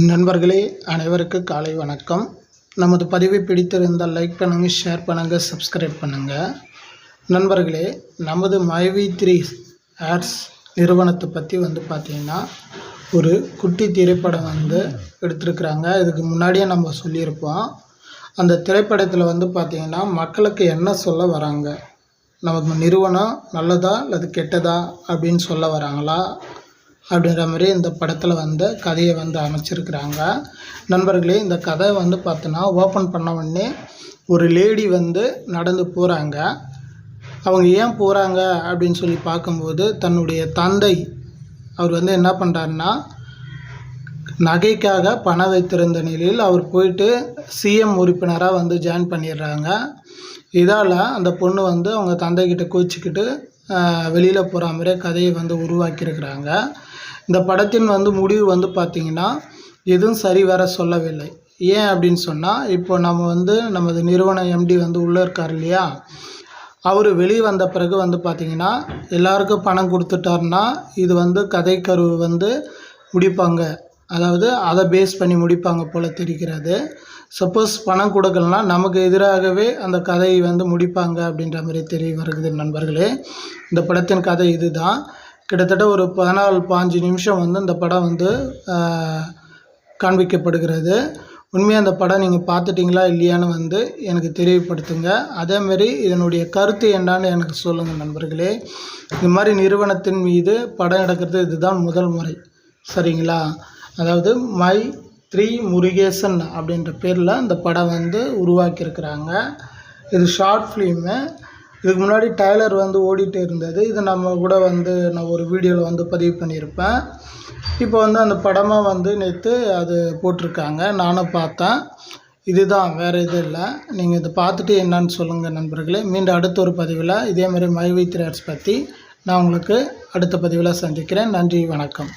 நண்பர்களே அனைவருக்கு காலை வணக்கம். நமது பதிவை பிடித்திருந்தால் லைக் பண்ணுங்கள் ஷேர் பண்ணுங்கள் சப்ஸ்கிரைப் பண்ணுங்கள் நண்பர்களே நமது மைவி த்ரீ ஆட்ஸ் நிறுவனத்தை பற்றி வந்து பார்த்திங்கன்னா ஒரு குட்டி திரைப்படம் வந்து எடுத்திருக்கிறாங்க. இதுக்கு முன்னாடியே நம்ம சொல்லியிருப்போம். அந்த திரைப்படத்தில் வந்து பார்த்திங்கன்னா மக்களுக்கு என்ன சொல்ல வராங்க? நமக்கு நிறுவனம் நல்லதா அல்லது கெட்டதா அப்படின்னு சொல்ல வராங்களா? அப்படின்ற மாதிரி இந்த படத்தில் வந்து கதையை வந்து அமைச்சிருக்கிறாங்க. நண்பர்களே இந்த கதை வந்து பார்த்தோன்னா ஓப்பன் பண்ண உடனே ஒரு லேடி வந்து நடந்து போகிறாங்க அவங்க ஏன் போகிறாங்க அப்படின்னு சொல்லி பார்க்கும்போது தன்னுடைய தந்தை அவர் வந்து என்ன பண்ணுறாருன்னா நகைக்காக பணம் வைத்திருந்த நிலையில் அவர் போயிட்டு சிஎம் உறுப்பினராக வந்து ஜாயின் பண்ணிடுறாங்க. இதால் அந்த பொண்ணு வந்து அவங்க தந்தைக்கிட்ட கோச்சிக்கிட்டு வெளியில் போகிற மாதிரி கதையை வந்து உருவாக்கியிருக்கிறாங்க. இந்த படத்தின் வந்து முடிவு வந்து பார்த்திங்கன்னா எதுவும் சரி வர சொல்லவில்லை. ஏன் அப்படின்னு சொன்னால் இப்போ நம்ம வந்து நமது நிறுவன எம்டி வந்து உள்ளே இருக்கார் இல்லையா? அவர் வெளியே வந்த பிறகு வந்து பார்த்திங்கன்னா எல்லாருக்கும் பணம் கொடுத்துட்டாருன்னா இது வந்து கதை கருவு வந்து முடிப்பாங்க. அதாவது அதை பேஸ் பண்ணி முடிப்பாங்க போல் தெரிகிறது. சப்போஸ் பணம் கொடுக்கலனா நமக்கு எதிராகவே அந்த கதையை வந்து முடிப்பாங்க அப்படின்ற மாதிரி தெரிய வருகிறது நண்பர்களே. இந்த படத்தின் கதை இது தான் கிட்டத்தட்ட ஒரு பதினாலு பாஞ்சு நிமிஷம் வந்து இந்த படம் வந்து காண்பிக்கப்படுகிறது. உண்மையாக அந்த படம் நீங்கள் பார்த்துட்டிங்களா இல்லையான்னு வந்து எனக்கு தெரியப்படுத்துங்க அதேமாரி இதனுடைய கருத்து என்னான்னு எனக்கு சொல்லுங்கள் நண்பர்களே. இது மாதிரி நிறுவனத்தின் மீது படம் எடுக்கிறது இதுதான் முதல் முறை. சரிங்களா? அதாவது மை த்ரீ முருகேசன் அப்படின்ற பேரில் இந்த படம் வந்து உருவாக்கியிருக்கிறாங்க. இது ஷார்ட் ஃபிலிமு. இதுக்கு முன்னாடி டைலர் வந்து ஓடிட்டு இருந்தது. இது நம்ம கூட வந்து நான் ஒரு வீடியோவில் வந்து பதிவு பண்ணியிருப்பேன். இப்போ வந்து அந்த படமாக வந்து நேற்று அது போட்டிருக்காங்க. நானும் பார்த்தேன். இதுதான் வேறு எதுவும் இல்லை. நீங்கள் இதை பார்த்துட்டு என்னன்னு சொல்லுங்கள் நண்பர்களே. மீண்டும் அடுத்த ஒரு பதிவில் இதேமாதிரி மைவி த்ரேட்ஸ் பற்றி நான் உங்களுக்கு அடுத்த பதிவில் சந்திக்கிறேன். நன்றி வணக்கம்.